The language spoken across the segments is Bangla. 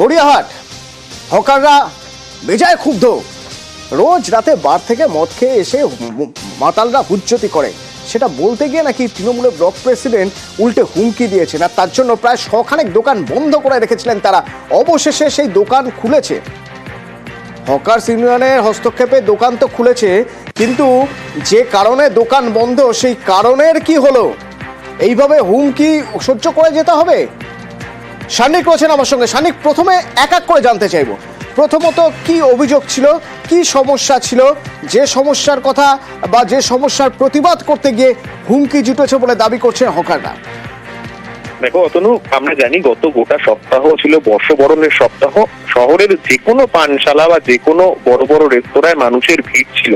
গড়িয়াহাট। হকাররা বেজায় ক্ষুব্ধ। রোজ রাতে বার থেকে মদ খেয়ে এসে মাতালরা হুজ্জতি করে। সেটা বলতে গিয়ে নাকি তৃণমূলের ব্লক প্রেসিডেন্ট উল্টে হুমকি দিয়েছেন আর তার জন্য প্রায় শখানেক দোকান বন্ধ করে রেখেছিলেন তারা। অবশেষে সেই দোকান খুলেছে। হকার ইউনিয়নের হস্তক্ষেপে দোকান তো খুলেছে, কিন্তু যে কারণে দোকান বন্ধ, সেই কারণের কি হলো? এইভাবে হুমকি সহ্য করে যেতে হবে? সানিক রয়েছেন আমার সঙ্গে। সানিক প্রথমে এক এক করে জানতে চাইব। প্রথমত কি অভিযোগ ছিল, কি সমস্যা ছিল, যে সমস্যার কথা বা যে সমস্যার প্রতিবাদ করতে গিয়ে হুমকি জুটেছে বলে দাবি করছে হকাররা? দেখো, অতনু, আমরা জানি গত গোটা সপ্তাহ ছিল বর্ষবরণের সপ্তাহ। শহরের যে কোনো পানশালা বা যে কোনো বড় বড় রেস্তোরাঁয় মানুষের ভিড় ছিল।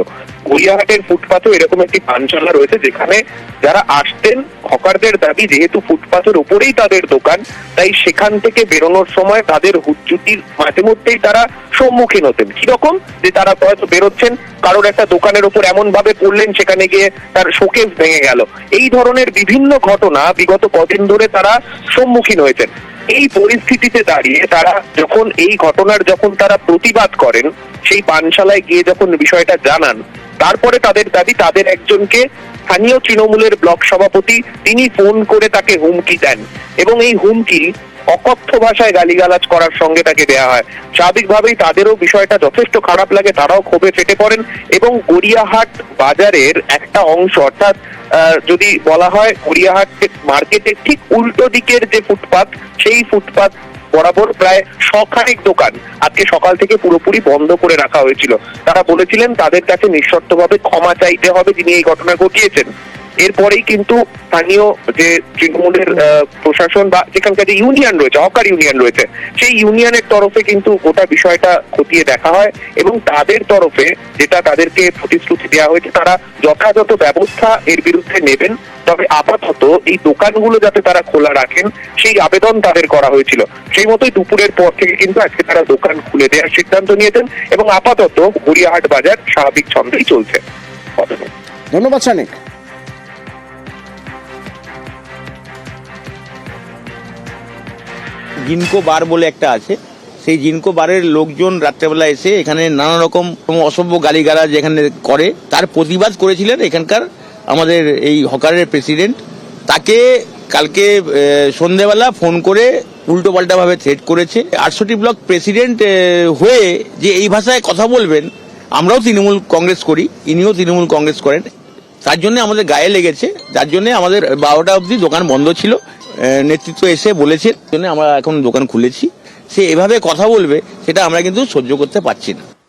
গড়িয়াহাটের ফুটপাতেও এরকম একটি পানশালা রয়েছে, যেখানে যারা আসতেন, হকারদের দাবি যেহেতু ফুটপাতের উপরেই তাদের দোকান, তাই সেখান থেকে বেরোনোর সময় তাদের হুজ্জুতির মাঝে মধ্যেই তারা সম্মুখীন হতেন। কীরকম যে তারা হয়তো বেরোচ্ছেন, কারোর একটা দোকানের উপর এমন ভাবে পড়লেন, সেখানে গিয়ে তার শোকেস ভেঙে গেল। এই ধরনের বিভিন্ন ঘটনা বিগত কদিন ধরে তারা সম্মুখীন হয়েছেন। এই পরিস্থিতিতে দাঁড়িয়ে তারা যখন এই ঘটনার যখন তারা প্রতিবাদ করেন, সেই পানশালায় গিয়ে যখন বিষয়টা জানান তারপরে তাদের দাবি তাদের একজনকে স্থানীয় তৃণমূলের ব্লক সভাপতি তিনি ফোন করে তাকে হুমকি দেন এবং এই হুমকি অকথ্য ভাষায় গালিগালাজ করার সঙ্গে তাকে দেয়া হয়। স্বাভাবিকভাবেই তাদেরও বিষয়টা যথেষ্ট খারাপ লাগে, তারাও ক্ষোভে ফেটে পড়েন এবং গড়িয়াহাট বাজারের একটা অংশ অর্থাৎ যদি বলা হয় গড়িয়াহাট মার্কেটের ঠিক উল্টো দিকের যে ফুটপাত, সেই ফুটপাত বরাবর প্রায় শখানেক দোকান আজকে সকাল থেকে পুরোপুরি বন্ধ করে রাখা হয়েছিল। তারা বলেছিলেন, তাদের কাছে নিঃশর্তভাবে ক্ষমা চাইতে হবে যিনি এই ঘটনা ঘটিয়েছেন। এরপরেই কিন্তু স্থানীয় যে তৃণমূলের প্রশাসন বা যেখানকার যে ইউনিয়ন রয়েছে হকার ইউনিয়ন রয়েছে, সেই ইউনিয়নের তরফে কিন্তু গোটা বিষয়টা খতিয়ে দেখা হয় এবং তাদের তরফে যেটা তাদেরকে প্রতিশ্রুতি দেওয়া হয়েছে, তারা যথাযথ ব্যবস্থা এর বিরুদ্ধে নেবেন। তবে আপাতত এই দোকানগুলো যাতে তারা খোলা রাখেন, সেই আবেদন তাদের করা হয়েছিল। সেই মতোই দুপুরের পর থেকে কিন্তু আজকে তারা দোকান খুলে দেওয়ার সিদ্ধান্ত নিয়েছেন এবং আপাতত গড়িয়াহাট বাজার স্বাভাবিক ছন্দেই চলছে। ধন্যবাদ জিনকো বার বলে একটা আছে। সেই জিনকো বারের লোকজন রাত্রেবেলা এসে এখানে নানা রকম অসভ্য গালিগালাজ এখানে করে। তার প্রতিবাদ করেছিলেন এখানকার আমাদের এই হকারের প্রেসিডেন্ট। তাকে কালকে সন্ধেবেলা ফোন করে উল্টো ভাবে থ্রেট করেছে। আটষট্টি ব্লক প্রেসিডেন্ট হয়ে যে এই ভাষায় কথা বলবেন, আমরাও তৃণমূল কংগ্রেস করি, ইনিও তৃণমূল কংগ্রেস করেন। তার জন্য আমাদের গায়ে লেগেছে। যার জন্য আমাদের বারোটা অবধি দোকান বন্ধ ছিল। নেতৃত্ব এসে বলেছে জন্য আমরা এখন দোকান খুলেছি। সে এভাবে কথা বলবে, সেটা আমরা কিন্তু সহ্য করতে পারছি না।